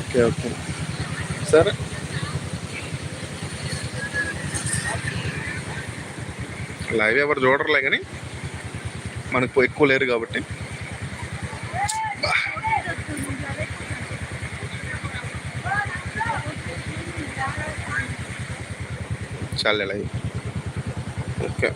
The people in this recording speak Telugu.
Okay okay. సరే. లైవ్ ఎవరు చూడరులే కానీ మనకు ఎక్కువ లేరు కాబట్టి. विशाल लड़ाई ओके.